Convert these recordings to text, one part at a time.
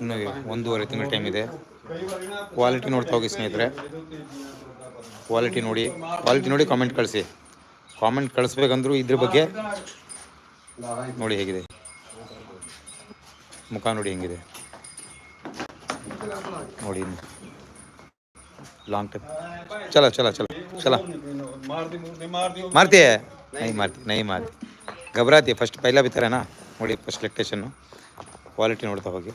ಇನ್ನು ಒಂದೂವರೆ ತಿಂಗಳ ಟೈಮ್ ಇದೆ ಕ್ವಾಲಿಟಿ ನೋಡ್ತಾ ಹೋಗಿ ಸ್ನೇಹಿತರೆ ಕ್ವಾಲಿಟಿ ನೋಡಿ ಕ್ವಾಲಿಟಿ ನೋಡಿ ಕಾಮೆಂಟ್ ಕಳಿಸಿ ಕಾಮೆಂಟ್ ಕಳಿಸ್ಬೇಕಂದ್ರೂ ಇದ್ರ ಬಗ್ಗೆ ನೋಡಿ ಹೇಗಿದೆ ಮುಖ ನೋಡಿ ಹೆಂಗಿದೆ ನೋಡಿ ಲಾಂಗ್ ಟೈಮ್ ಚಲ ಚಲ ಚಲ ಚಲ ಮಾರ್ತಿ ನೈ ಮಾರ್ತಿ ನೈ ಮಾರ್ತಿ घबराती ಫಸ್ಟ್ ಪೈಲ ಬಿತ್ತಾರೇನಾ ನೋಡಿ ಫಸ್ಟ್ ಲೆಕ್ಟೇಷನ್ನು ಕ್ವಾಲಿಟಿ ನೋಡ್ತಾ ಹೋಗಿ.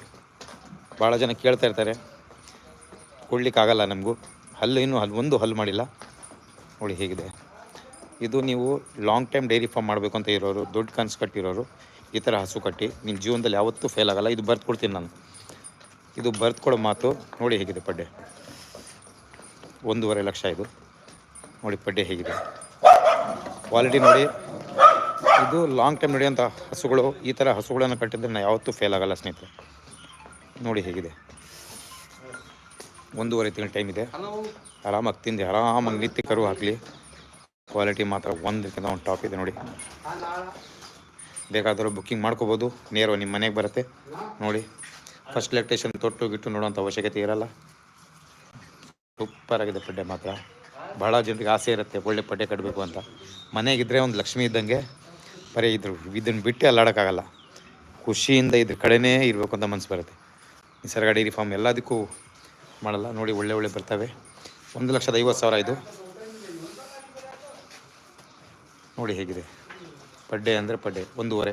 ಭಾಳ ಜನ ಕೇಳ್ತಾ ಇರ್ತಾರೆ. ಕೊಡ್ಲಿಕ್ಕಾಗಲ್ಲ ನಮಗೂ. ಹಲ್ಲು ಇನ್ನೂ ಹಲ್ಲು ಒಂದು ಹಲ್ಲು ಮಾಡಿಲ್ಲ. ನೋಡಿ ಹೇಗಿದೆ. ಇದು ನೀವು ಲಾಂಗ್ ಟೈಮ್ ಡೈರಿ ಫಾರ್ಮ್ ಮಾಡಬೇಕು ಅಂತ ಇರೋರು, ದೊಡ್ಡ ಕನ್ಸು ಕಟ್ಟಿರೋರು, ಈ ಥರ ಹಸು ಕಟ್ಟಿ ನಿಮ್ಮ ಜೀವನದಲ್ಲಿ ಯಾವತ್ತೂ ಫೇಲ್ ಆಗೋಲ್ಲ. ಇದು ಬರ್ದು ಕೊಡ್ತೀನಿ ನಾನು. ಇದು ಬರ್ದು ಕೊಡೋ ಮಾತು ನೋಡಿ ಹೇಗಿದೆ ಪಡ್ಡೆ. ಒಂದೂವರೆ ಲಕ್ಷ ಇದು. ನೋಡಿ ಪಡ್ಡೆ ಹೇಗಿದೆ. ಕ್ವಾಲಿಟಿ ನೋಡಿ ಇದು ಲಾಂಗ್ ಟೈಮ್ ನಡೆಯುವಂಥ ಹಸುಗಳು, ಈ ಥರ ಹಸುಗಳನ್ನು ಕಟ್ಟಿದ್ರೆ ನಾವು ಯಾವತ್ತೂ ಫೇಲ್ ಆಗಲ್ಲ ಸ್ನೇಹಿತರೆ. ನೋಡಿ ಹೇಗಿದೆ. ಒಂದೂವರೆ ತಿಂಗಳ ಟೈಮ್ ಇದೆ. ಆರಾಮಾಗಿ ತಿಂದು, ಆರಾಮಾಗಿ ನಿತ್ಯ ಕರು ಹಾಕಲಿ. ಕ್ವಾಲಿಟಿ ಮಾತ್ರ ಒಂದಕ್ಕಿಂತ ಒಂದು ಟಾಪ್ ಇದೆ ನೋಡಿ. ಬೇಕಾದರೂ ಬುಕ್ಕಿಂಗ್ ಮಾಡ್ಕೋಬೋದು. ನೇರ ನಿಮ್ಮ ಮನೆಗೆ ಬರುತ್ತೆ. ನೋಡಿ ಫಸ್ಟ್ ಲೆಕ್ಟೇಷನ್ ತೊಟ್ಟು ಗಿಟ್ಟು ನೋಡೋಂಥ ಅವಶ್ಯಕತೆ ಇರಲ್ಲ. ಸೂಪರ್ ಆಗಿದೆ ಪಡ್ಡೆ ಮಾತ್ರ. ಭಾಳ ಜನರಿಗೆ ಆಸೆ ಇರುತ್ತೆ, ಒಳ್ಳೆ ಪಡ್ಡೆ ಕಟ್ಟಬೇಕು ಅಂತ. ಮನೆಗಿದ್ರೆ ಒಂದು ಲಕ್ಷ್ಮಿ ಇದ್ದಂಗೆ ಬರೀ ಇದ್ರು ಇದನ್ನು ಬಿಟ್ಟು ಅಲ್ಲಾಡೋಕ್ಕಾಗಲ್ಲ. ಖುಷಿಯಿಂದ ಇದ್ರ ಕಡೆನೇ ಇರಬೇಕು ಅಂತ ಮನಸ್ಸು ಬರುತ್ತೆ. ನಿಸರ್ಗ ಡೈರಿ ಫಾರ್ಮ್ ಎಲ್ಲದಕ್ಕೂ ಮಾಡಲ್ಲ. ನೋಡಿ ಒಳ್ಳೆ ಒಳ್ಳೆ ಬರ್ತವೆ. ಒಂದು ಲಕ್ಷದ ಐವತ್ತು ಸಾವಿರ ಇದು. ನೋಡಿ ಹೇಗಿದೆ. ಪಡ್ಡೆ ಅಂದರೆ ಪಡ್ಡೆ. ಒಂದೂವರೆ.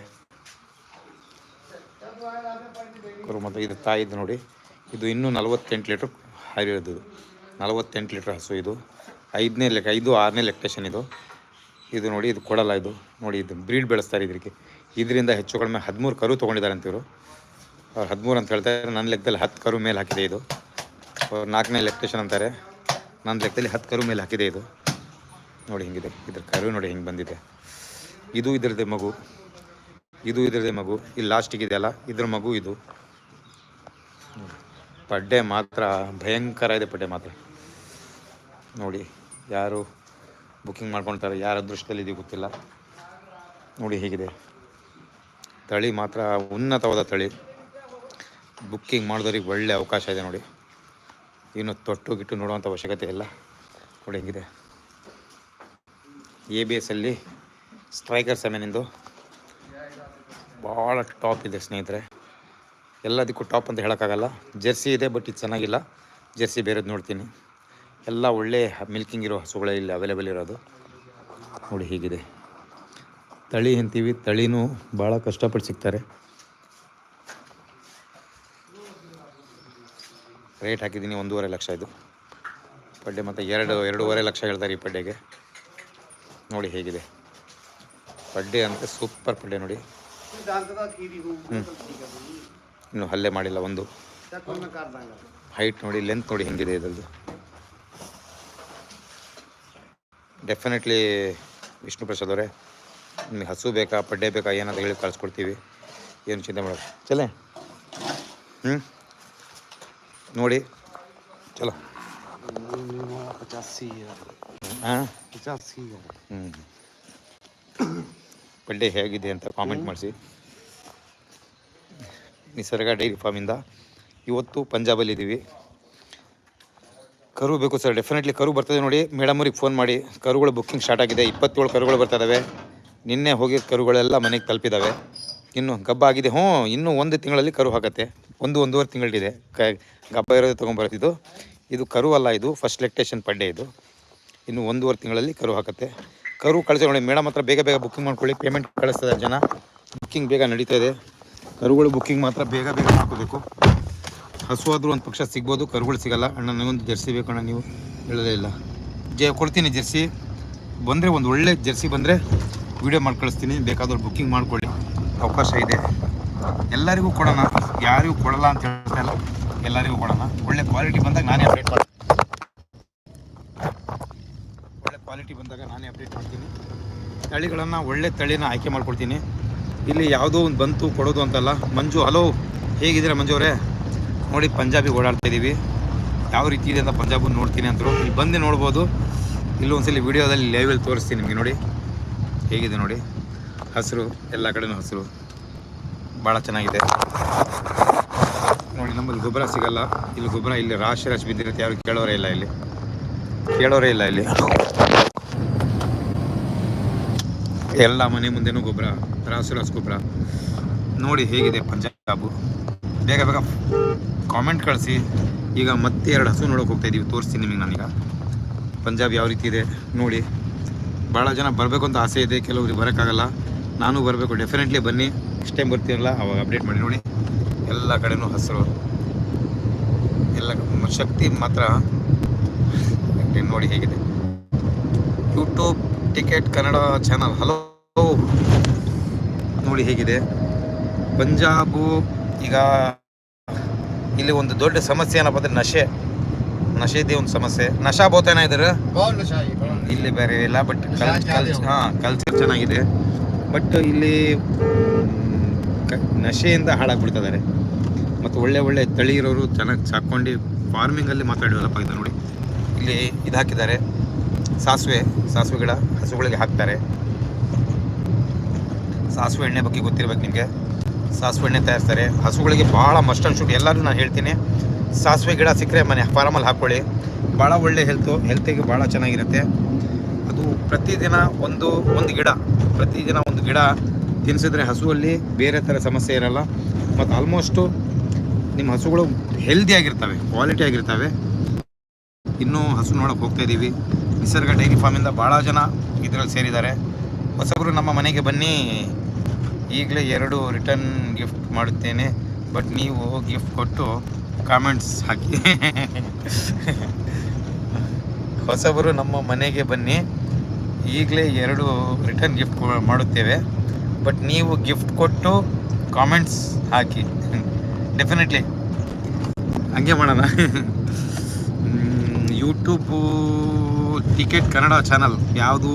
ಮತ್ತು ಇದು ತಾಯಿದು ನೋಡಿ. ಇದು ಇನ್ನೂ ನಲವತ್ತೆಂಟು ಲೀಟ್ರ್ ಹರಿಯೋದು. ನಲವತ್ತೆಂಟು ಲೀಟ್ರ್ ಹಸು ಇದು. ಐದನೇ ಲೆಕ್ಕ, ಐದು, ಆರನೇ ಲೆಕ್ಟೇಷನ್ ಇದು. ಇದು ನೋಡಿ, ಇದು ಕೊಡಲ್ಲ ಇದು. ನೋಡಿ, ಇದು ಬ್ರೀಡ್ ಬೆಳೆಸ್ತಾರೆ ಇದಕ್ಕೆ. ಇದರಿಂದ ಹೆಚ್ಚು ಕಡಿಮೆ ಹದಿಮೂರು ಕರು ತೊಗೊಂಡಿದ್ದಾರೆ ಅಂತಿವರು. ಅವ್ರು ಹದಿಮೂರು ಅಂತ ಹೇಳ್ತಾರೆ ನನ್ನ ಲೆಕ್ಕದಲ್ಲಿ ಹತ್ತು ಕರು ಮೇಲೆ ಹಾಕಿದೆ ಇದು. ಅವ್ರು ನಾಲ್ಕನೇ ಲೆಕ್ಟೇಷನ್ ಅಂತಾರೆ. ನನ್ನ ಲೆಕ್ಕದಲ್ಲಿ ಹತ್ತು ಕರು ಮೇಲೆ ಹಾಕಿದೆ ಇದು. ನೋಡಿ, ಹಿಂಗಿದೆ. ಇದ್ರ ಕರು ನೋಡಿ, ಹಿಂಗೆ ಬಂದಿದೆ. ಇದು ಇದರದೇ ಮಗು. ಇದು ಇದರದೇ ಮಗು. ಇಲ್ಲಿ ಲಾಸ್ಟಿಗೆ ಇದೆಯಲ್ಲ ಇದ್ರ ಮಗು ಇದು. ಪಡ್ಡೆ ಮಾತ್ರ ಭಯಂಕರ ಇದೆ ಪಡ್ಡೆ ಮಾತ್ರ. ನೋಡಿ, ಯಾರು ಬುಕ್ಕಿಂಗ್ ಮಾಡ್ಕೊಳ್ತಾರೆ ಯಾರ ಅದೃಷ್ಟದಲ್ಲಿ ಇದೆ ಗೊತ್ತಿಲ್ಲ. ನೋಡಿ ಹೇಗಿದೆ. ತಳಿ ಮಾತ್ರ ಉನ್ನತವಾದ ತಳಿ. ಬುಕ್ಕಿಂಗ್ ಮಾಡಿದವ್ರಿಗೆ ಒಳ್ಳೆ ಅವಕಾಶ ಇದೆ ನೋಡಿ. ಇನ್ನು ತೊಟ್ಟು ಗಿಟ್ಟು ನೋಡುವಂಥ ಅವಶ್ಯಕತೆ ಇಲ್ಲ. ನೋಡಿ ಹೆಂಗಿದೆ. ಎ ಬಿ ಎಸ್ಸಲ್ಲಿ ಸ್ಟ್ರೈಕರ್ ಸೆಮೆನಿಂದು ಭಾಳ ಟಾಪ್ ಇದೆ ಸ್ನೇಹಿತರೆ. ಎಲ್ಲದಕ್ಕೂ ಟಾಪ್ ಅಂತ ಹೇಳೋಕ್ಕಾಗಲ್ಲ. ಜೆರ್ಸಿ ಇದೆ, ಬಟ್ ಇದು ಚೆನ್ನಾಗಿಲ್ಲ. ಜೆರ್ಸಿ ಬೇರೆದು ನೋಡ್ತೀನಿ. ಎಲ್ಲ ಒಳ್ಳೆ ಮಿಲ್ಕಿಂಗ್ ಇರೋ ಹಸುಗಳೇ ಇಲ್ಲಿ ಅವೈಲೇಬಲ್ ಇರೋದು. ನೋಡಿ ಹೀಗಿದೆ. ತಳಿ ಅಂತೀವಿ ತಳಿನೂ ಭಾಳ ಕಷ್ಟಪಟ್ಟು ಸಿಗ್ತಾರೆ. ರೇಟ್ ಹಾಕಿದ್ದೀನಿ ಒಂದೂವರೆ ಲಕ್ಷ ಇದು. ಪಡ್ಡೆ ಮತ್ತು ಎರಡು ಎರಡೂವರೆ ಲಕ್ಷ ಹೇಳ್ತಾರೆ ಈ ಪಡ್ಡೆಗೆ. ನೋಡಿ ಹೇಗಿದೆ. ಪಡ್ಡೆ ಅಂತ ಸೂಪರ್ ಪಡ್ಡೆ ನೋಡಿ. ಹ್ಞೂ ಇನ್ನು ಹಲ್ಲೆ ಮಾಡಿಲ್ಲ ಒಂದು. ಹೈಟ್ ನೋಡಿ ಲೆಂತ್ ನೋಡಿ ಹೆಂಗಿದೆ ಇದರದ್ದು. ಡೆಫಿನೆಟ್ಲಿ ವಿಷ್ಣು ಪ್ರಸಾದ್ ಅವರೇ ನಿಮಗೆ ಹಸು ಬೇಕಾ ಪಡ್ಡೆ ಬೇಕಾ ಏನಂತ ಹೇಳಿ ಕಳಿಸ್ಕೊಡ್ತೀವಿ. ಏನು ಚಿಂತೆ ಮಾಡೋದು ಚಲೇ. ಹ್ಞೂ ನೋಡಿ. ಚಲೋ. ಹಾಂ? ಹ್ಞೂ ಪಡ್ಡೆ ಹೇಗಿದೆ ಅಂತ ಕಾಮೆಂಟ್ ಮಾಡಿಸಿ. ನಿಸರ್ಗ ಡೈರಿ ಫಾರ್ಮಿಂದ ಇವತ್ತು ಪಂಜಾಬಲ್ಲಿದ್ದೀವಿ. ಕರು ಬೇಕು ಸರ್ ಡೆಫಿನೆಟ್ಲಿ ಕರು ಬರ್ತದೆ ನೋಡಿ. ಮೇಡಮ್ ಅವ್ರಿಗೆ ಫೋನ್ ಮಾಡಿ. ಕರುಗಳು ಬುಕ್ಕಿಂಗ್ ಸ್ಟಾರ್ಟ್ ಆಗಿದೆ. ಇಪ್ಪತ್ತೇಳು ಕರುಗಳು ಬರ್ತಾ ನಿನ್ನೆ ಹೋಗಿ ಕರುಗಳೆಲ್ಲ ಮನೆಗೆ ತಲುಪಿದ್ದಾವೆ ಇನ್ನು ಗಬ್ಬ ಆಗಿದೆ. ಹ್ಞೂ, ಇನ್ನೂ ಒಂದು ತಿಂಗಳಲ್ಲಿ ಕರು ಹಾಕತ್ತೆ. ಒಂದು ಒಂದೂವರೆ ತಿಂಗಳಿದೆ. ಕ, ಗಬ್ಬ ಇರೋದು ತೊಗೊಂಬರ್ತಿದ್ದು ಇದು ಕರು ಅಲ್ಲ ಇದು ಫಸ್ಟ್ ಲೆಕ್ಟೇಷನ್ ಪಡ್ಡೆ ಇದು. ಇನ್ನು ಒಂದೂವರೆ ತಿಂಗಳಲ್ಲಿ ಕರು ಹಾಕತ್ತೆ. ಕರು ಕಳಿಸಿ ನೋಡಿ, ಮೇಡಮ್ ಹತ್ರ ಬೇಗ ಬೇಗ ಬುಕ್ಕಿಂಗ್ ಮಾಡ್ಕೊಳ್ಳಿ. ಪೇಮೆಂಟ್ ಕಳಿಸ್ತಾರೆ ಜನ. ಬುಕ್ಕಿಂಗ್ ಬೇಗ ನಡೀತಾ ಇದೆ. ಕರುಗಳು ಬುಕ್ಕಿಂಗ್ ಮಾತ್ರ ಬೇಗ ಬೇಗ ಹಾಕೋಬೇಕು. ಹಸು ಆದರೂ ಒಂದು ಪಕ್ಷ ಸಿಗ್ಬೋದು, ಕರುಗಳು ಸಿಗಲ್ಲ. ಅಣ್ಣ ನನಗೊಂದು ಜರ್ಸಿ ಬೇಕು ಅಣ್ಣ, ನೀವು ಹೇಳೋದೇ ಇಲ್ಲ. ಜೆ, ಕೊಡ್ತೀನಿ ಜರ್ಸಿ. ಬಂದರೆ ಒಂದು ಒಳ್ಳೆ ಜರ್ಸಿ ಬಂದರೆ ವೀಡಿಯೋ ಮಾಡಿ ಕಳಿಸ್ತೀನಿ. ಬೇಕಾದವ್ರು ಬುಕ್ಕಿಂಗ್ ಮಾಡಿಕೊಳ್ಳಿ. ಅವಕಾಶ ಇದೆ. ಎಲ್ಲರಿಗೂ ಕೊಡೋಣ. ಯಾರಿಗೂ ಕೊಡಲ್ಲ ಅಂತ ಹೇಳ್ತಾ ಇಲ್ಲ. ಎಲ್ಲರಿಗೂ ಕೊಡೋಣ. ಒಳ್ಳೆ ಕ್ವಾಲಿಟಿ ಬಂದಾಗ ನಾನೇ ಅಪ್ಡೇಟ್ ಮಾಡ್ತೀನಿ. ಒಳ್ಳೆ ಕ್ವಾಲಿಟಿ ಬಂದಾಗ ನಾನೇ ಅಪ್ಡೇಟ್ ಮಾಡ್ತೀನಿ. ತಳಿಗಳನ್ನು ಒಳ್ಳೆ ತಳಿನ ಆಯ್ಕೆ ಮಾಡ್ಕೊಳ್ತೀನಿ. ಇಲ್ಲಿ ಯಾವುದೋ ಒಂದು ಬಂತು, ಕೊಡೋದು ಅಂತಲ್ಲ. ಮಂಜು, ಹಲೋ. ಹೇಗಿದ್ದೀರಾ ಮಂಜು ಅವರೇ? ನೋಡಿ ಪಂಜಾಬಿ ಓಡಾಡ್ತಾ ಇದ್ದೀವಿ ಯಾವ ರೀತಿ ಇದೆ ಅಂತ ಪಂಜಾಬ್ ನೋಡ್ತೀನಿ ಅಂದರು. ಇಲ್ಲಿ ಬಂದು ನೋಡ್ಬೋದು. ಇಲ್ಲೊಂದ್ಸಲಿ ವಿಡಿಯೋದಲ್ಲಿ ಲೈವಲ್ಲಿ ತೋರಿಸ್ತೀನಿ ನಿಮಗೆ ನೋಡಿ. ಹೇಗಿದೆ ನೋಡಿ. ಹಸಿರು, ಎಲ್ಲ ಕಡೆನೂ ಹಸಿರು. ಭಾಳ ಚೆನ್ನಾಗಿದೆ. ನೋಡಿ, ನಮ್ಮಲ್ಲಿ ಗೊಬ್ಬರ ಸಿಗಲ್ಲ. ಇಲ್ಲಿ ಗೊಬ್ಬರ, ಇಲ್ಲಿ ರಾಶಿ ರಾಶಿ ಬಿದ್ದಿರುತ್ತೆ ಯಾರು ಕೇಳೋರೇ ಇಲ್ಲ ಇಲ್ಲಿ. ಕೇಳೋರೇ ಇಲ್ಲ ಇಲ್ಲಿ. ಎಲ್ಲ ಮನೆ ಮುಂದೆನೂ ಗೊಬ್ಬರ ರಾಸು ರಾಸು ಗೊಬ್ಬರ. ನೋಡಿ ಹೇಗಿದೆ ಪಂಜಾಬು. ಬೇಗ ಬೇಗ ಕಾಮೆಂಟ್ ಕಳಿಸಿ. ಈಗ ಮತ್ತೆ ಎರಡು ಹಸು ನೋಡೋಕೆ ಹೋಗ್ತಾ ಇದ್ದೀವಿ ತೋರಿಸ್ತೀನಿ ನಿಮಗೆ ನಾನೀಗ. ಪಂಜಾಬ್ ಯಾವ ರೀತಿ ಇದೆ ನೋಡಿ. ಭಾಳ ಜನ ಬರಬೇಕು ಅಂತ ಆಸೆ ಇದೆ. ಕೆಲವ್ರಿಗೆ ಬರೋಕ್ಕಾಗಲ್ಲ. ನಾನು ಬರಬೇಕು. ಡೆಫಿನೆಟ್ಲಿ ಬನ್ನಿ. ನೆಕ್ಸ್ಟ್ ಟೈಮ್ ಬರ್ತೀರಲ್ಲ, ಅವಾಗ ಅಪ್ಡೇಟ್ ಮಾಡಿ ನೋಡಿ. ಎಲ್ಲ ಕಡೆನೂ ಹಸಿರು. ಎಲ್ಲ ಶಕ್ತಿ ಮಾತ್ರ. ನೋಡಿ ಹೇಗಿದೆ. YouTube ticket Kannada channel hello ನೋಡಿ ಹೇಗಿದೆ. ಪಂಜಾಬು ಈಗ ಇಲ್ಲಿ ಒಂದು ದೊಡ್ಡ ಸಮಸ್ಯೆ ಏನಪ್ಪ ಅಂದ್ರೆ ನಶೆ. ನಶೆದೇ ಒಂದು ಸಮಸ್ಯೆ. ನಶಾ ಬೋತೇನ ಇದ್ರ ಇಲ್ಲಿ ಬೇರೆ ಇಲ್ಲ ಬಟ್ ಹಾಂ ಕಲ್ಚರ್ ಚೆನ್ನಾಗಿದೆ. ಬಟ್ ಇಲ್ಲಿ ನಶೆಯಿಂದ ಹಾಳಾಗ್ಬಿಡ್ತಿದ್ದಾರೆ. ಮತ್ತು ಒಳ್ಳೆ ಒಳ್ಳೆ ತಳಿ ಇರೋರು ಚೆನ್ನಾಗಿ ಸಾಕೊಂಡು ಫಾರ್ಮಿಂಗಲ್ಲಿ ಮಾತಾಡಿರೋಲ್ಲಪ್ಪ ಇದು ನೋಡಿ. ಇಲ್ಲಿ ಇದು ಹಾಕಿದ್ದಾರೆ. ಸಾಸಿವೆ ಸಾಸಿವೆ ಗಿಡ ಹಸುಗಳಿಗೆ ಹಾಕ್ತಾರೆ. ಸಾಸಿವೆ ಎಣ್ಣೆ ಬಗ್ಗೆ ಗೊತ್ತಿರ್ಬೇಕು ನಿಮಗೆ. ಸಾಸಿವೆ ಎಣ್ಣೆ ತಯಾರಿಸ್ತಾರೆ. ಹಸುಗಳಿಗೆ ಭಾಳ ಮಸ್ಟ್ ಅಂಡ್ ಶುಡ್ ಎಲ್ಲರೂ ನಾನು ಹೇಳ್ತೀನಿ. ಸಾಸಿವೆ ಗಿಡ ಸಿಕ್ಕರೆ ಮನೆ ಫಾರಮಲ್ಲಿ ಹಾಕ್ಕೊಳ್ಳಿ. ಭಾಳ ಒಳ್ಳೆ ಹೆಲ್ತು ಹೆಲ್ತಿಗೆ ಭಾಳ ಚೆನ್ನಾಗಿರುತ್ತೆ. ಅದು ಪ್ರತಿದಿನ ಒಂದು ಒಂದು ಗಿಡ ಪ್ರತಿದಿನ ಒಂದು ಗಿಡ ತಿನ್ನಿಸಿದ್ರೆ ಹಸುವಲ್ಲಿ ಬೇರೆ ಥರ ಸಮಸ್ಯೆ ಇರಲ್ಲ. ಮತ್ತು ಆಲ್ಮೋಸ್ಟು ನಿಮ್ಮ ಹಸುಗಳು ಹೆಲ್ದಿ ಆಗಿರ್ತವೆ ಕ್ವಾಲಿಟಿ ಆಗಿರ್ತವೆ. ಇನ್ನೂ ಹಸು ನೋಡೋಕೆ ಹೋಗ್ತಾ ಇದ್ದೀವಿ ನಿಸರ್ಗ ಡೈರಿ ಫಾರ್ಮಿಂದ ಭಾಳ ಜನ ಇದರಲ್ಲಿ ಸೇರಿದ್ದಾರೆ. ಹೊಸಬರು ನಮ್ಮ ಮನೆಗೆ ಬನ್ನಿ. ಈಗಲೇ ಎರಡು ರಿಟರ್ನ್ ಗಿಫ್ಟ್ ಮಾಡುತ್ತೇನೆ ಬಟ್ ನೀವು ಗಿಫ್ಟ್ ಕೊಟ್ಟು ಕಾಮೆಂಟ್ಸ್ ಹಾಕಿ. ಹೊಸಬರು ನಮ್ಮ ಮನೆಗೆ ಬನ್ನಿ. ಈಗಲೇ ಎರಡು ರಿಟರ್ನ್ ಗಿಫ್ಟ್ ಮಾಡುತ್ತೇವೆ ಬಟ್ ನೀವು ಗಿಫ್ಟ್ ಕೊಟ್ಟು ಕಾಮೆಂಟ್ಸ್ ಹಾಕಿ. ಡೆಫಿನೆಟ್ಲಿ ಹಂಗೆ ಮಾಡೋಣ. ಯೂಟ್ಯೂಬು ಟಿಕೆಟ್ ಕನ್ನಡ ಚಾನಲ್ ಯಾವುದು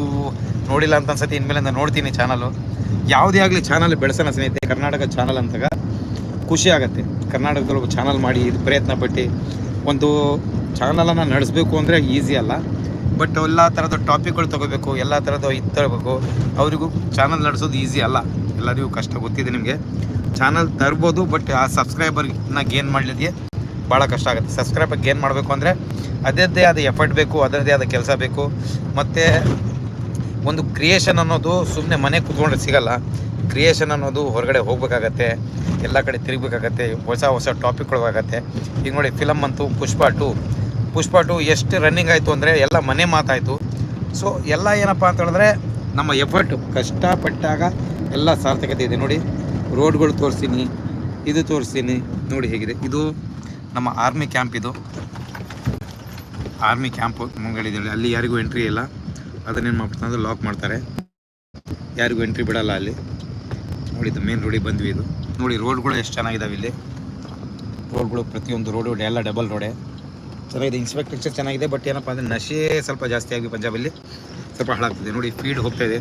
ನೋಡಿಲ್ಲ ಅಂತ ಅನ್ಸತಿ ಇನ್ಮೇಲೆ ನೋಡ್ತೀನಿ ಚಾನಲು ಯಾವುದೇ ಆಗಲಿ ಚಾನಲ್ ಬೆಳೆಸೋಣ ಸ್ನೇಹಿತೆ ಕರ್ನಾಟಕ ಚಾನಲ್ ಅಂತಾಗ ಖುಷಿ ಆಗುತ್ತೆ. ಕರ್ನಾಟಕದಲ್ಲಿ ಒಬ್ಬ ಚಾನಲ್ ಮಾಡಿ ಇದು ಪ್ರಯತ್ನ ಪಟ್ಟು. ಒಂದು ಚಾನಲನ್ನು ನಡೆಸಬೇಕು ಅಂದರೆ ಈಸಿ ಅಲ್ಲ. ಬಟ್ ಎಲ್ಲ ಥರದ ಟಾಪಿಕ್ಗಳು ತೊಗೋಬೇಕು, ಎಲ್ಲ ಥರದ ಇದು ತರಬೇಕು ಅವರಿಗೂ ಚಾನಲ್ ನಡೆಸೋದು ಈಸಿ ಅಲ್ಲ. ಎಲ್ಲರಿಗೂ ಕಷ್ಟ ಗೊತ್ತಿದೆ ನಿಮಗೆ. ಚಾನಲ್ ತರ್ಬೋದು ಬಟ್ ಆ ಸಬ್ಸ್ಕ್ರೈಬರ್ನ ಗೇನ್ ಮಾಡಲಿದೆಯೇ ಭಾಳ ಕಷ್ಟ ಆಗುತ್ತೆ. ಸಬ್ಸ್ಕ್ರೈಬರ್ ಗೇನ್ ಮಾಡಬೇಕು ಅಂದರೆ ಅದರದ್ದೇ ಆದ ಎಫರ್ಟ್ ಬೇಕು, ಅದರದ್ದೇ ಆದ ಕೆಲಸ ಬೇಕು. ಮತ್ತು ಒಂದು ಕ್ರಿಯೇಷನ್ ಅನ್ನೋದು ಸುಮ್ಮನೆ ಮನೆ ಕೂತ್ಕೊಂಡ್ರೆ ಸಿಗಲ್ಲ. ಕ್ರಿಯೇಷನ್ ಅನ್ನೋದು ಹೊರಗಡೆ ಹೋಗ್ಬೇಕಾಗತ್ತೆ, ಎಲ್ಲ ಕಡೆ ತಿರುಗಬೇಕಾಗತ್ತೆ, ಹೊಸ ಹೊಸ ಟಾಪಿಕ್ಗಳಾಗತ್ತೆ ಈಗ ನೋಡಿ ಫಿಲಮ್ ಅಂತೂ ಪುಷ್ಪ ಟು ಪುಷ್ಪ ಟು ಎಷ್ಟು ರನ್ನಿಂಗ್ ಆಯಿತು ಅಂದರೆ ಎಲ್ಲ ಮನೆ ಮಾತಾಯಿತು. ಸೊ ಎಲ್ಲ ಏನಪ್ಪ ಅಂತ ಹೇಳಿದ್ರೆ, ನಮ್ಮ ಎಫರ್ಟ್ ಕಷ್ಟಪಟ್ಟಾಗ ಎಲ್ಲ ಸಾರ್ಥಕತೆ ಇದೆ. ನೋಡಿ ರೋಡ್ಗಳು ತೋರಿಸ್ತೀನಿ ಇದು ತೋರಿಸ್ತೀನಿ ನೋಡಿ ಹೇಗಿದೆ. ಇದು ನಮ್ಮ ಆರ್ಮಿ ಕ್ಯಾಂಪ್ ಇದು. ಆರ್ಮಿ ಕ್ಯಾಂಪ್ ಮುಂಗಡಿದೆ ಅಲ್ಲಿ ಯಾರಿಗೂ ಎಂಟ್ರಿ ಇಲ್ಲ. ಅದನ್ನೇನು ಮಾಡ್ಬಿಡ್ತಾರೆ ಅಂದರೆ ಲಾಕ್ ಮಾಡ್ತಾರೆ. ಯಾರಿಗೂ ಎಂಟ್ರಿ ಬಿಡಲ್ಲ ಅಲ್ಲಿ. ನೋಡಿ, ಇದು ಮೇನ್ ರೋಡಿಗೆ ಬಂದ್ವಿ ಇದು. ನೋಡಿ ರೋಡ್ಗಳು ಎಷ್ಟು ಚೆನ್ನಾಗಿದಾವೆ ಇಲ್ಲಿ. ರೋಡ್ಗಳು ಪ್ರತಿಯೊಂದು ರೋಡು ಎಲ್ಲ ಡಬಲ್ ರೋಡೆ ಚೆನ್ನಾಗಿದೆ ಇನ್ಸ್ಪೆಕ್ಟರ್ ಚೆನ್ನಾಗಿದೆ ಬಟ್ ಏನಪ್ಪ ಅಂದರೆ ನಶೆ ಸ್ವಲ್ಪ ಜಾಸ್ತಿ ಆಗಿ ಪಂಜಾಬಲ್ಲಿ. ಸ್ವಲ್ಪ ಹಾಳಾಗ್ತದೆ. ನೋಡಿ ಫೀಡ್ ಹೋಗ್ತಾ ಇದೆ.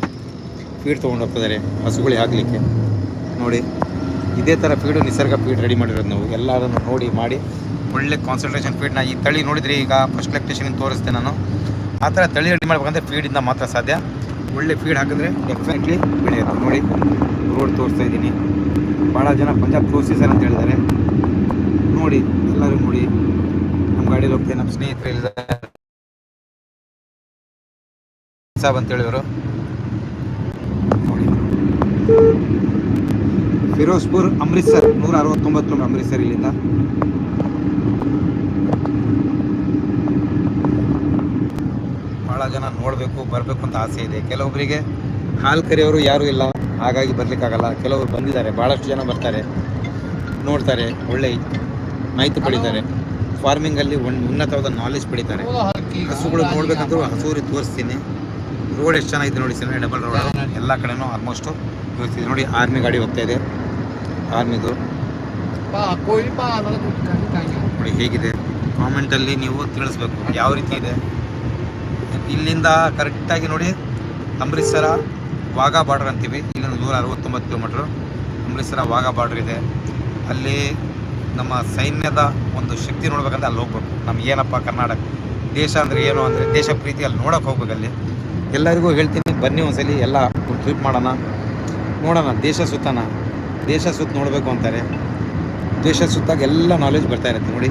ಫೀಡ್ ತೊಗೊಂಡು ಹೋಗ್ತಿದ್ದಾರೆ ಹಸುಗಳಿಗೆ ಹಾಕಲಿಕ್ಕೆ. ನೋಡಿ, ಇದೇ ಥರ ಫೀಡು ನಿಸರ್ಗ ಫೀಡ್ ರೆಡಿ ಮಾಡಿರೋದು ನಾವು. ಎಲ್ಲರನ್ನು ನೋಡಿ, ಮಾಡಿ ಒಳ್ಳೆ ಕಾನ್ಸಂಟ್ರೇಷನ್ ಫೀಡ್ನ ಈ ತಳಿ ನೋಡಿದರೆ ಈಗ ಫಸ್ಟ್ ಲೆಕ್ಟೇಷನ್ ತೋರಿಸ್ತೇನೆ ನಾನು. ಆ ಥರ ತಳಿ ರೆಡಿ ಮಾಡ್ಬೇಕಂದ್ರೆ ಫೀಡಿಂದ ಮಾತ್ರ ಸಾಧ್ಯ. ಒಳ್ಳೆ ಫೀಡ್ ಹಾಕಿದ್ರೆ ಡೆಫಿನೆಟ್ಲಿ ಬೆಳೆಯುತ್ತೆ. ನೋಡಿ ರೋಡ್ ತೋರಿಸ್ತಾ ಇದ್ದೀನಿ. ಭಾಳ ಜನ ಪಂಜಾಬ್ ಪ್ರೋಸೀಸರ್ ಅಂತ ಹೇಳಿದ್ದಾರೆ. ನೋಡಿ, ಎಲ್ಲರೂ ನೋಡಿ. ನಮ್ಮ ಗಾಡಿಯಲ್ಲಿ ಹೋಗ್ತೀವಿ ನಮ್ಮ ಸ್ನೇಹಿತರು ಹೇಳಿದ್ದಾರೆ ಸಾಬ್ ಅಂತ ಹೇಳಿದರು ನೋಡಿ. ಫಿರೋಜ್ಪುರ್ ಅಮೃತ್ಸರ್, ನೂರ ಅರವತ್ತೊಂಬತ್ತು ಅಮೃತ್ಸರ್ ಇಲ್ಲಿಂದ. ಬಹಳ ಜನ ನೋಡಬೇಕು ಬರಬೇಕು ಅಂತ ಆಸೆ ಇದೆ. ಕೆಲವೊಬ್ಬರಿಗೆ ಹಾಲು ಕರೆಯೋರು ಯಾರೂ ಇಲ್ಲ. ಹಾಗಾಗಿ ಬರಲಿಕ್ಕಾಗಲ್ಲ. ಕೆಲವರು ಬಂದಿದ್ದಾರೆ. ಭಾಳಷ್ಟು ಜನ ಬರ್ತಾರೆ. ನೋಡ್ತಾರೆ. ಒಳ್ಳೆ ಮಾಹಿತಿ ಪಡಿತಾರೆ. ಫಾರ್ಮಿಂಗಲ್ಲಿ ಒಂದು ಉನ್ನತವಾದ ನಾಲೆಜ್ ಪಡಿತಾರೆ. ಹಸುಗಳು ನೋಡಬೇಕಂದ್ರೂ ಹಸೂರಿ ತೋರಿಸ್ತೀನಿ. ರೋಡ್ ಎಷ್ಟು ಚೆನ್ನಾಗಿದೆ ನೋಡಿ ಸಿನಿಮಾ ಡಬಲ್ ರೋಡ್ ಎಲ್ಲ ಕಡೆನೂ ಆಲ್ಮೋಸ್ಟು ತೋರಿಸ್ತೀನಿ. ನೋಡಿ ಆರ್ಮಿ ಗಾಡಿ ಹೋಗ್ತಾ ಇದೆ. ಆರ್ಮಿದು ನೋಡಿ ಹೇಗಿದೆ? ಕಾಮೆಂಟಲ್ಲಿ ನೀವು ತಿಳಿಸ್ಬೇಕು. ಯಾವ ರೀತಿ ಇದೆ? ಇಲ್ಲಿಂದ ಕರೆಕ್ಟಾಗಿ ನೋಡಿ ಅಮೃತ್ಸರ ವಾಘಾ ಬಾರ್ಡರ್ ಅಂತೀವಿ. ಇಲ್ಲಿಂದ ನೂರ ಅರವತ್ತೊಂಬತ್ತು ಕಿಲೋಮೀಟ್ರ್ ಅಮೃತ್ಸರ ವಾಘಾ ಬಾರ್ಡರ್ ಇದೆ. ಅಲ್ಲಿ ನಮ್ಮ ಸೈನ್ಯದ ಒಂದು ಶಕ್ತಿ ನೋಡ್ಬೇಕಂದ್ರೆ ಅಲ್ಲಿ ಹೋಗ್ಬೇಕು. ನಮ್ಗೆ ಏನಪ್ಪ ಕರ್ನಾಟಕ? ದೇಶ ಅಂದರೆ ಏನು ಅಂದರೆ ದೇಶ ಪ್ರೀತಿ ಅಲ್ಲಿ ನೋಡೋಕೆ ಹೋಗ್ಬೇಕು ಅಲ್ಲಿ. ಎಲ್ಲರಿಗೂ ಹೇಳ್ತೀನಿ, ಬನ್ನಿ ಒಂದ್ಸಲಿ ಎಲ್ಲ ಟ್ರಿಪ್ ಮಾಡೋಣ. ನೋಡೋಣ, ದೇಶ ಸುತ್ತೋಣ. ದೇಶ ಸುತ್ತ ನೋಡಬೇಕು ಅಂತಾರೆ. ದೇಶ ಸುತ್ತಾಗ ಎಲ್ಲ ನಾಲೆಜ್ ಬರ್ತಾ ಇರುತ್ತೆ ನೋಡಿ.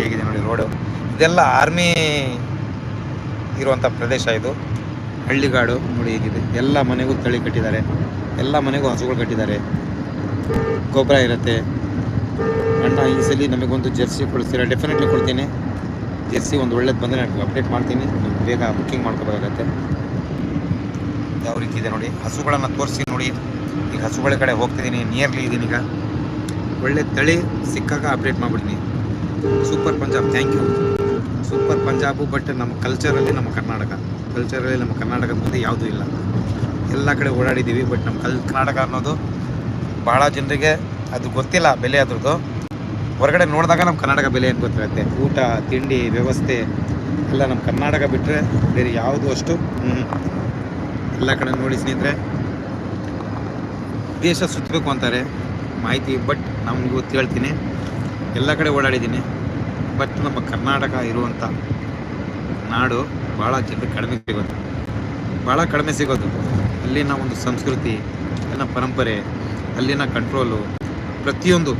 ಹೇಗಿದೆ ನೋಡಿ ರೋಡು ಇದೆಲ್ಲ ಆರ್ಮಿ ಇರುವಂಥ ಪ್ರದೇಶ ಇದು. ಹಳ್ಳಿಗಾಡು ನೋಡಿ ಹೇಗಿದೆ ಎಲ್ಲ ಮನೆಗೂ ತಳಿ ಕಟ್ಟಿದ್ದಾರೆ. ಎಲ್ಲ ಮನೆಗೂ ಹಸುಗಳು ಕಟ್ಟಿದ್ದಾರೆ. ಗೊಬ್ಬರ ಇರುತ್ತೆ. ಅಣ್ಣ, ಈ ಸಲ ನಮಗೊಂದು ಜರ್ಸಿ ಕೊಡಿಸ್ತೀರಾ? ಡೆಫಿನೆಟ್ಲಿ ಕೊಡ್ತೀನಿ. ಜರ್ಸಿ ಒಂದು ಒಳ್ಳೇದು ಬಂದರೆ ನಾನು ಅಪ್ಡೇಟ್ ಮಾಡ್ತೀನಿ. ಬೇಗ ಬುಕ್ಕಿಂಗ್ ಮಾಡ್ಕೋಬೇಕಾಗತ್ತೆ. ಯಾವ ರೀತಿ ಇದೆ ನೋಡಿ. ಹಸುಗಳನ್ನು ತೋರಿಸಿ ನೋಡಿ. ಈಗ ಹಸುಗಳ ಕಡೆ ಹೋಗ್ತಿದ್ದೀನಿ. ನಿಯರ್ಲಿ ಇದ್ದೀನಿ ಈಗ. ಒಳ್ಳೆ ತಳಿ ಸಿಕ್ಕಾಗ ಅಪ್ಡೇಟ್ ಮಾಡಿಬಿಡ್ತೀನಿ. Super Punjab thank you super Punjab but ನಮ್ಮ ಕಲ್ಚರಲ್ಲಿ ನಮ್ಮ ಕರ್ನಾಟಕ. ಕಲ್ಚರಲ್ಲಿ ನಮ್ಮ ಕರ್ನಾಟಕದ ಮುಂದೆ ಯಾವುದೂ ಇಲ್ಲ. ಎಲ್ಲ ಕಡೆ ಓಡಾಡಿದ್ದೀವಿ ಬಟ್ ನಮ್ಮ ಕಲ್ ಕರ್ನಾಟಕ ಅನ್ನೋದು ಭಾಳ ಜನರಿಗೆ ಅದು ಗೊತ್ತಿಲ್ಲ ಬೆಲೆ ಅದ್ರದ್ದು. ಹೊರಗಡೆ ನೋಡಿದಾಗ ನಮ್ಮ ಕರ್ನಾಟಕ ಬೆಲೆ ಏನು ಗೊತ್ತಿರುತ್ತೆ? ಊಟ, ತಿಂಡಿ, ವ್ಯವಸ್ಥೆ ಎಲ್ಲ ನಮ್ಮ ಕರ್ನಾಟಕ ಬಿಟ್ಟರೆ ಬೇರೆ ಯಾವುದು ಅಷ್ಟು. ಎಲ್ಲ ಕಡೆ ನೋಡಿ ಸ್ನೇಹಿತರೆ. ದೇಶ ಸುತ್ತಬೇಕು ಅಂತಾರೆ ಮಾಹಿತಿ ಬಟ್ ನಮಗೂ ಇವತ್ತು ಹೇಳ್ತೀನಿ. ಎಲ್ಲ ಕಡೆ ಓಡಾಡಿದ್ದೀನಿ. ಬಟ್ ನಮ್ಮ ಕರ್ನಾಟಕ ಇರುವಂಥ ನಾಡು ಭಾಳ ಜನರು ಕಡಿಮೆ ಸಿಗೋದು. ಭಾಳ ಕಡಿಮೆ ಸಿಗೋದು. ಅಲ್ಲಿನ ಒಂದು ಸಂಸ್ಕೃತಿ, ಅಲ್ಲಿನ ಪರಂಪರೆ, ಅಲ್ಲಿನ ಕಂಟ್ರೋಲು ಪ್ರತಿಯೊಂದು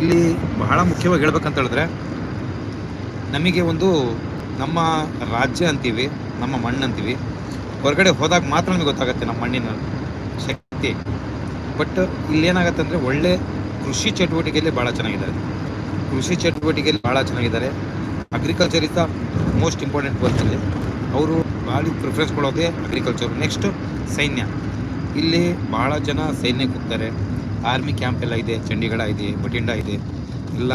ಇಲ್ಲಿ ಬಹಳ ಮುಖ್ಯವಾಗಿ ಹೇಳ್ಬೇಕಂತ ಹೇಳಿದ್ರೆ ನಮಗೆ ಒಂದು ನಮ್ಮ ರಾಜ್ಯ ಅಂತೀವಿ, ನಮ್ಮ ಮಣ್ಣು ಅಂತೀವಿ. ಹೊರಗಡೆ ಹೋದಾಗ ಮಾತ್ರ ನಮಗೆ ಗೊತ್ತಾಗುತ್ತೆ ನಮ್ಮ ಮಣ್ಣಿನ ಶಕ್ತಿ. ಬಟ್ ಇಲ್ಲೇನಾಗತ್ತೆ ಅಂದರೆ ಒಳ್ಳೆ ಕೃಷಿ ಚಟುವಟಿಕೆಯಲ್ಲಿ ಭಾಳ ಚೆನ್ನಾಗಿದ್ದಾರೆ. ಕೃಷಿ ಚಟುವಟಿಕೆಯಲ್ಲಿ ಭಾಳ ಚೆನ್ನಾಗಿದ್ದಾರೆ. Agriculture is the most important work ಇಲ್ಲಿ ಅವರು ಭಾಳ ಪ್ರಿಫರೆನ್ಸ್ ಕೊಡೋದೇ ಅಗ್ರಿಕಲ್ಚರ್ ನೆಕ್ಸ್ಟ್ ಸೈನ್ಯ. ಇಲ್ಲಿ ಭಾಳ ಜನ ಸೈನ್ಯಕ್ಕೆ ಹೋಗ್ತಾರೆ. ಆರ್ಮಿ ಕ್ಯಾಂಪ್ ಎಲ್ಲ ಇದೆ, ಚಂಡೀಗಢ ಇದೆ ಬಠಿಂಡ ಇದೆ. ಎಲ್ಲ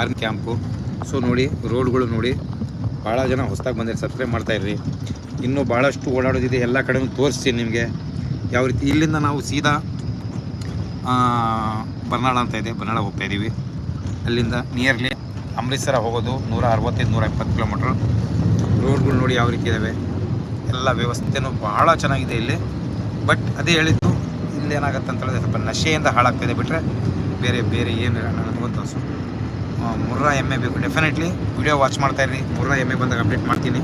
ಆರ್ಮಿ ಕ್ಯಾಂಪು ಸೊ ನೋಡಿ ರೋಡ್ಗಳು ನೋಡಿ ಭಾಳ ಜನ ಹೊಸ್ದಾಗಿ ಬಂದಿರಿ ಸಬ್ಸ್ಕ್ರೈಬ್ ಮಾಡ್ತಾ ಇರ್ರಿ. ಇನ್ನೂ ಭಾಳಷ್ಟು ಓಡಾಡೋದಿದೆ. ಎಲ್ಲ ಕಡೆನೂ ತೋರಿಸ್ತೀನಿ ನಿಮಗೆ. ಯಾವ ರೀತಿ ಇಲ್ಲಿಂದ ನಾವು ಸೀದಾ ಬರ್ನಾಳ ಅಂತ ಇದೆ. ಬರ್ನಾಳ ಹೋಗ್ತಾ ಇದ್ದೀವಿ ಅಲ್ಲಿಂದ ನಿಯರ್ಲಿ ಅಮೃತ್ಸರ ಹೋಗೋದು ನೂರ ಅರವತ್ತೈದು ನೂರ ಇಪ್ಪತ್ತು ಕಿಲೋಮೀಟ್ರ್ ರೋಡ್ಗಳು ನೋಡಿ ಯಾವ ರೀತಿ ಇದ್ದಾವೆ ಎಲ್ಲ ವ್ಯವಸ್ಥೆನೂ ಬಹಳ ಚೆನ್ನಾಗಿದೆ ಇಲ್ಲಿ. ಬಟ್ ಅದೇ ಹೇಳಿದ್ದು ಇಲ್ಲಿ ಏನಾಗುತ್ತೆ ಅಂತ ಹೇಳಿದ್ರೆ ಸ್ವಲ್ಪ ನಶೆಯಿಂದ ಹಾಳಾಗ್ತಾಯಿದೆ ಬಿಟ್ಟರೆ ಬೇರೆ ಬೇರೆ ಏನಿಲ್ಲ ಆ, ಮುರ್ರಾ ಎಮ್ಮೆ ಬೇಕು. ಡೆಫಿನೆಟ್ಲಿ ವಿಡಿಯೋ ವಾಚ್ ಮಾಡ್ತಾ ಇರಿ. ಮುರ್ರಾ ಎಮ್ಮೆ ಬಂದಾಗ ಅಪ್ಡೇಟ್ ಮಾಡ್ತೀನಿ.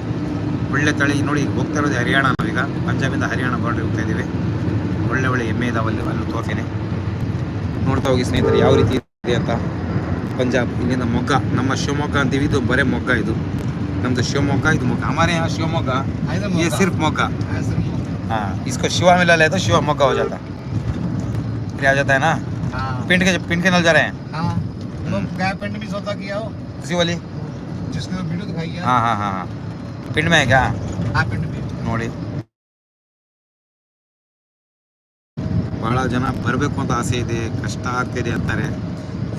ಒಳ್ಳೆ ತಳಿ. ನೋಡಿ ಹೋಗ್ತಾ ಇರೋದು ಹರಿಯಾಣ ನಾವೀಗ ಪಂಜಾಬಿಂದ ಹರಿಯಾಣ ಬಾರ್ಡ್ರಿಗೆ ಹೋಗ್ತಾ ಇದ್ದೀವಿ. ಒಳ್ಳೆ ಒಳ್ಳೆ ಎಮ್ಮೆ ಇದಾವಲ್ಲಿ. ಅಲ್ಲೂ ತೋರ್ತೀನಿ ನೋಡ್ತಾ ಹೋಗಿ ಸ್ನೇಹಿತರೆ ಯಾವ ರೀತಿ ಇದೆ ಅಂತ. ಪಂಜಾಬ್ ಇಲ್ಲಿಂದ ಮೊಗ್ಗ ನಮ್ಮ ಶಿವಮೊಗ್ಗ ಅಂತೀವಿ ಇದು ಬರೇ ಮೊಗ್ಗ ಇದು ನಮ್ದು ಶಿವಮೊಗ್ಗ ಇದು ಮೊಗ್ಗ ಹಮಾರೆ यहाँ ಶಿವಮೊಗ್ಗ ऐसे ये मौका- सिर्फ मोगा ऐसे मौका। हाँ इसको शिवा मिला ले तो शिवा मोगा हो जाता फिर आ जाता है ना हाँ पिंड के पिंड के नल जा रहे हैं हाँ तुम गाय पेंट भी सौदा किया हो उसी वाली जिसने वीडियो दिखाई है हाँ हाँ हाँ हाँ पिंड में है क्या हाँ पेंट भी ನೋಡಿ ಬಹಳ ಜನ ಬರಬೇಕು ಅಂತ ಆಸೆ ಇದೆ ಕಷ್ಟ ಆಗ್ತಿದೆ ಅಂತಾರೆ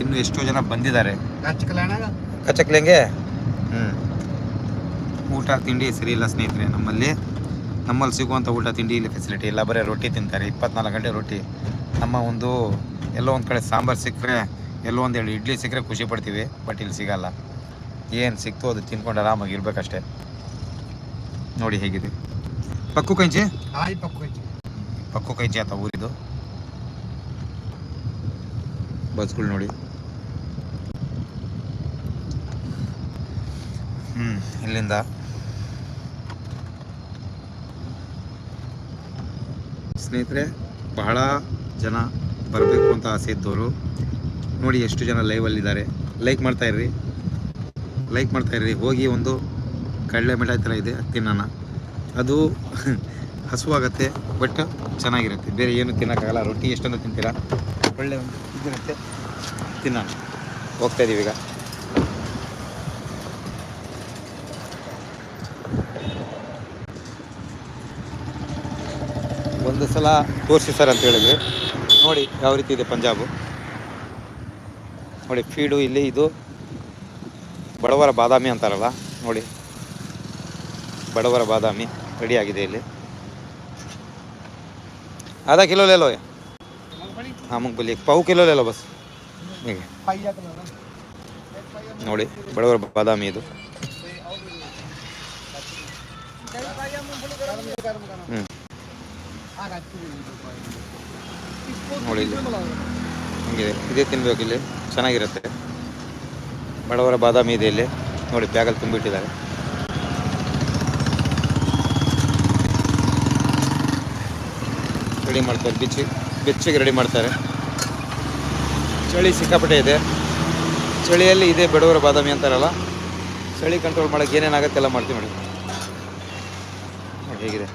ಇನ್ನು ಎಷ್ಟೋ ಜನ ಬಂದಿದ್ದಾರೆ. ಕಚಕ್ಲೆಂಗೆ ಹ್ಮ್. ಊಟ ತಿಂಡಿ ಸರಿ ಇಲ್ಲ ಸ್ನೇಹಿತರೆ ನಮ್ಮಲ್ಲಿ ನಮ್ಮಲ್ಲಿ ಸಿಗುವಂತ ಊಟ ತಿಂಡಿ ಇಲ್ಲಿ ಫೆಸಿಲಿಟಿ ಇಲ್ಲ. ಬರೀ ರೊಟ್ಟಿ ತಿಂತಾರೆ. ಇಪ್ಪತ್ನಾಲ್ಕು ಗಂಟೆ ರೊಟ್ಟಿ. ನಮ್ಮ ಒಂದು ಎಲ್ಲೋ ಒಂದು ಕಡೆ ಸಾಂಬಾರು ಸಿಕ್ಕರೆ ಎಲ್ಲೋ ಒಂದು ಎರಡು ಇಡ್ಲಿ ಸಿಕ್ಕರೆ ಖುಷಿ ಪಡ್ತೀವಿ. ಬಟ್ ಇಲ್ಲಿ ಸಿಗಲ್ಲ. ಏನು ಸಿಕ್ತು ಅದು ತಿನ್ಕೊಂಡು ಆರಾಮಾಗಿ ಇರಬೇಕಷ್ಟೇ. ನೋಡಿ ಹೇಗಿದೆ. ಪಕ್ಕು ಕೈಂಚಿ? ಪಕ್ಕು ಕೈಂಚಿ. ಪಕ್ಕು ಆತ ಊರಿದು. ಬಸ್ಗಳು ನೋಡಿ. ಹ್ಞೂ ಇಲ್ಲಿಂದ. ಸ್ನೇಹಿತರೆ, ಬಹಳ ಜನ ಬರಬೇಕು ಅಂತ ಆಸೆ ಇದ್ದವರು, ನೋಡಿ ಎಷ್ಟು ಜನ ಲೈವಲ್ಲಿದ್ದಾರೆ ಲೈಕ್ ಮಾಡ್ತಾ ಇರ್ರಿ. ಲೈಕ್ ಮಾಡ್ತಾ ಇರ್ರಿ. ಹೋಗಿ ಒಂದು ಕಡಲೆ ಮಿಠಾಯಿ ಥರ ಇದೆ ತಿನ್ನೋಣ. ಅದು ಹಸುವಾಗತ್ತೆ ಬಟ್ ಚೆನ್ನಾಗಿರುತ್ತೆ. ಬೇರೆ ಏನು ತಿನ್ನೋಕ್ಕಾಗಲ್ಲ. ರೊಟ್ಟಿ ಎಷ್ಟೊಂದು ತಿಂತೀರಾ? ಒಳ್ಳೆ ಒಂದು ಇದಿರುತ್ತೆ. ತಿನ್ನೋಣ. ಹೋಗ್ತಾ ಇದೀವಿ ಈಗ. ಒಂದು ಸಲ ತೋರಿಸಿ ಸರ್ ಅಂತ ಹೇಳಿದ್ವಿ ನೋಡಿ ಯಾವ ರೀತಿ ಇದೆ ಪಂಜಾಬು. ನೋಡಿ ಫೀಡು ಇಲ್ಲಿ ಇದು ಬಡವರ ಬಾದಾಮಿ ಅಂತಾರಲ್ಲ, ನೋಡಿ. ಬಡವರ ಬಾದಾಮಿ ರೆಡಿಯಾಗಿದೆ ಇಲ್ಲಿ. ಅದ ಕಿಲೋ ಲೇಲೋ ಹಾಂ ಮುಂಗ್ಬಲಿ ಪಾವು ಕಿಲೋ ಲೇಲೋ ಬಸ್. ಹೀಗೆ. ನೋಡಿ, ಬಡವರ ಬಾದಾಮಿ ಇದು. ಹ್ಞೂ ನೋಡಿ ಇಲ್ಲಿ. ಹಂಗಿದೆ ಇದೇ ತಿನ್ಬೇಕು ಇಲ್ಲಿ. ಚೆನ್ನಾಗಿರುತ್ತೆ. ಬಡವರ ಬಾದಾಮಿ ಇದೆ ಇಲ್ಲಿ. ನೋಡಿ, ಬ್ಯಾಗಲ್ಲಿ ತುಂಬಿಟ್ಟಿದ್ದಾರೆ. ರೆಡಿ ಮಾಡ್ತಾರೆ. ಬಿಚ್ಚಿ, ಬೆಚ್ಚಿಗೆ ರೆಡಿ ಮಾಡ್ತಾರೆ. ಚಳಿ ಸಿಕ್ಕಾಪಟ್ಟೆ ಇದೆ. ಚಳಿಯಲ್ಲಿ ಇದೆ ಬಡವರ ಬಾದಾಮಿ ಅಂತಾರಲ್ಲ, ಚಳಿ ಕಂಟ್ರೋಲ್ ಮಾಡೋಕ್ಕೆ ಏನೇನಾಗುತ್ತೆ ಎಲ್ಲ ಮಾಡ್ತೀವಿ ನೋಡಿ. ನೋಡಿ, ಹೇಗಿದೆ.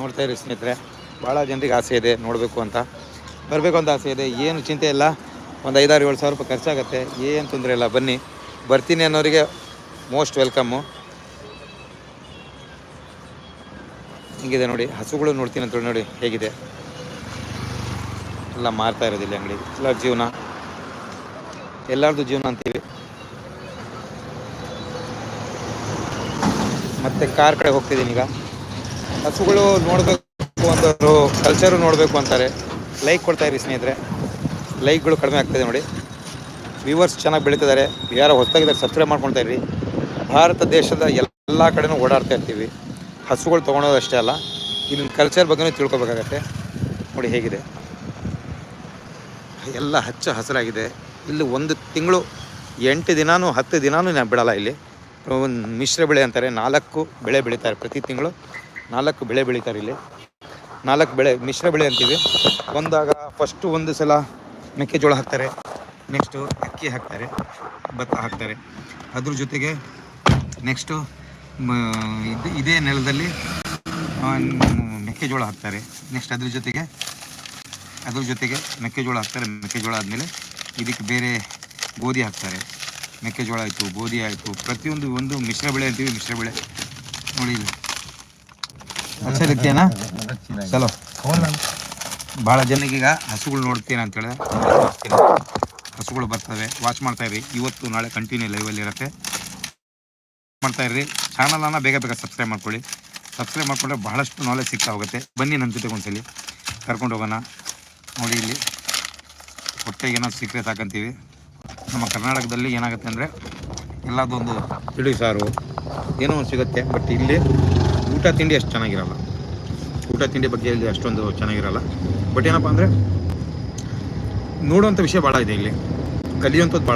ನೋಡ್ತಾ ಇರಿ ಸ್ನೇಹಿತರೆ ಭಾಳ ಜನರಿಗೆ ಆಸೆ ಇದೆ ನೋಡಬೇಕು ಅಂತ. ಬರಬೇಕು ಅಂತ ಆಸೆ ಇದೆ, ಏನು ಚಿಂತೆ ಇಲ್ಲ. ಒಂದು ಐದಾರು ಏಳು ಸಾವಿರ ರೂಪಾಯಿ ಖರ್ಚಾಗುತ್ತೆ, ಏನು ತೊಂದರೆ ಇಲ್ಲ. ಬನ್ನಿ, ಬರ್ತೀನಿ ಅನ್ನೋರಿಗೆ ಮೋಸ್ಟ್ ವೆಲ್ಕಮ್ಮು ಹಿಂಗಿದೆ ನೋಡಿ, ಹಸುಗಳು ನೋಡ್ತೀನಿ ಅಂತ ನೋಡಿ, ಹೇಗಿದೆ? ಎಲ್ಲ ಮಾರ್ತಾ ಇರೋದಿಲ್ಲ ಅಂಗಡಿ ಎಲ್ಲರ ಜೀವನ. ಎಲ್ಲರದ್ದು ಜೀವನ ಅಂತೀವಿ. ಮತ್ತೆ ಕಾರ್ ಕಡೆ ಹೋಗ್ತಿದ್ದೀನಿ ಈಗ. ಹಸುಗಳು ನೋಡಬೇಕು ಅಂತವರು ಕಲ್ಚರು ನೋಡಬೇಕು ಅಂತಾರೆ. ಲೈಕ್ ಕೊಡ್ತಾ ಇರಿ ಸ್ನೇಹಿತರೆ. ಲೈಕ್ಗಳು ಕಡಿಮೆ ಆಗ್ತಾಯಿದೆ ನೋಡಿ. ವ್ಯೂವರ್ಸ್ ಚೆನ್ನಾಗಿ ಬೆಳೀತಿದ್ದಾರೆ. ಯಾರೋ ಹೊಸದಾಗಿದ್ದಾರೆ ಸಬ್ಸ್ಕ್ರೈಬ್ ಮಾಡ್ಕೊಳ್ತಾ ಇರಿ. ಭಾರತ ದೇಶದ ಎಲ್ಲ ಕಡೆನೂ ಓಡಾಡ್ತಾ ಇರ್ತೀವಿ. ಹಸುಗಳು ತೊಗೊಳೋದು ಅಷ್ಟೇ ಅಲ್ಲ. ಇಲ್ಲಿನ ಕಲ್ಚರ್ ಬಗ್ಗೆನೂ ತಿಳ್ಕೊಬೇಕಾಗತ್ತೆ. ನೋಡಿ ಹೇಗಿದೆ. ಎಲ್ಲ ಹಚ್ಚ ಹಸಿರಾಗಿದೆ. ಇಲ್ಲಿ ಒಂದು ತಿಂಗಳು, ಎಂಟು ದಿನಾನೂ, ಹತ್ತು ದಿನಾನೂ ನಾನು ಬಿಡೋಲ್ಲ ಇಲ್ಲಿ. ಒಂದು ಮಿಶ್ರ ಬೆಳೆ ಅಂತಾರೆ. ನಾಲ್ಕು ಬೆಳೆ ಬೆಳೀತಾರೆ ಪ್ರತಿ ತಿಂಗಳು. ನಾಲ್ಕು ಬೆಳೆ ಬೆಳೀತಾರೆ ಇಲ್ಲಿ. ನಾಲ್ಕು ಬೆಳೆ, ಮಿಶ್ರ ಬೆಳೆ ಅಂತೀವಿ. ಒಂದಾಗ ಫಸ್ಟು ಒಂದು ಸಲ ಮೆಕ್ಕೆಜೋಳ ಹಾಕ್ತಾರೆ. ನೆಕ್ಸ್ಟು ಅಕ್ಕಿ ಹಾಕ್ತಾರೆ. ಭತ್ತ ಹಾಕ್ತಾರೆ. ಅದ್ರ ಜೊತೆಗೆ ನೆಕ್ಸ್ಟು ಇದು, ಇದೇ ನೆಲದಲ್ಲಿ ಮೆಕ್ಕೆಜೋಳ ಹಾಕ್ತಾರೆ. ನೆಕ್ಸ್ಟ್ ಅದ್ರ ಜೊತೆಗೆ ಅದ್ರ ಜೊತೆಗೆ ಮೆಕ್ಕೆಜೋಳ ಹಾಕ್ತಾರೆ. ಮೆಕ್ಕೆಜೋಳ ಆದಮೇಲೆ ಇದಕ್ಕೆ ಬೇರೆ ಗೋಧಿ ಹಾಕ್ತಾರೆ. ಮೆಕ್ಕೆಜೋಳ ಆಯಿತು, ಗೋಧಿ ಆಯಿತು, ಪ್ರತಿಯೊಂದು ಒಂದು ಮಿಶ್ರ ಬೆಳೆ ಅಂತೀವಿ, ಮಿಶ್ರ ಬೆಳೆ. ನೋಡಿ ಅಚ್ಚ ರೀತಿಯನಾ ಚಲೋ. ಭಾಳ ಜನಕ್ಕೀಗ ಹಸುಗಳು ನೋಡ್ತೀನಿ ಅಂತ ಹೇಳಿದ್ರೆ ಹಸುಗಳು ಬರ್ತವೆ. ವಾಚ್ ಮಾಡ್ತಾ ಇರಿ. ಇವತ್ತು ನಾಳೆ ಕಂಟಿನ್ಯೂ ಲೈವಲ್ಲಿ ಇರುತ್ತೆ. ಮಾಡ್ತಾ ಇರ್ರಿ ಚಾನಲನ್ನು ಬೇಗ ಬೇಗ ಸಬ್ಸ್ಕ್ರೈಬ್ ಮಾಡ್ಕೊಳ್ಳಿ. ಸಬ್ಸ್ಕ್ರೈಬ್ ಮಾಡ್ಕೊಂಡ್ರೆ ಬಹಳಷ್ಟು ನಾಲೆಜ್ ಸಿಗ್ತಾ ಹೋಗುತ್ತೆ. ಬನ್ನಿ ನನ್ನ ಜೊತೆಗೆ ಒಂದ್ಸಲಿ. ಕರ್ಕೊಂಡು ಹೋಗೋಣ. ನೋಡಿ ಇಲ್ಲಿ. ಹೊಟ್ಟೆಗೆ ಏನೋ ಸೀಕ್ರೆಟ್ ಹಾಕಂತೀವಿ. ನಮ್ಮ ಕರ್ನಾಟಕದಲ್ಲಿ ಏನಾಗುತ್ತೆ ಅಂದರೆ ಎಲ್ಲದೊಂದು ತಿಳಿ ಸಾರು ಏನೋ ಒಂದು ಸಿಗುತ್ತೆ. ಬಟ್ ಇಲ್ಲಿ ಊಟ ತಿಂಡಿ ಅಷ್ಟು ಚೆನ್ನಾಗಿರಲ್ಲ. ಊಟ ತಿಂಡಿ ಬಗ್ಗೆ ಇಲ್ಲಿ ಅಷ್ಟೊಂದು ಚೆನ್ನಾಗಿರಲ್ಲ. ಬಟ್ ಏನಪ್ಪ ಅಂದರೆ ನೋಡುವಂಥ ವಿಷಯ ಭಾಳ ಇದೆ ಇಲ್ಲಿ. ಕಲಿಯುವಂಥದ್ದು ಭಾಳ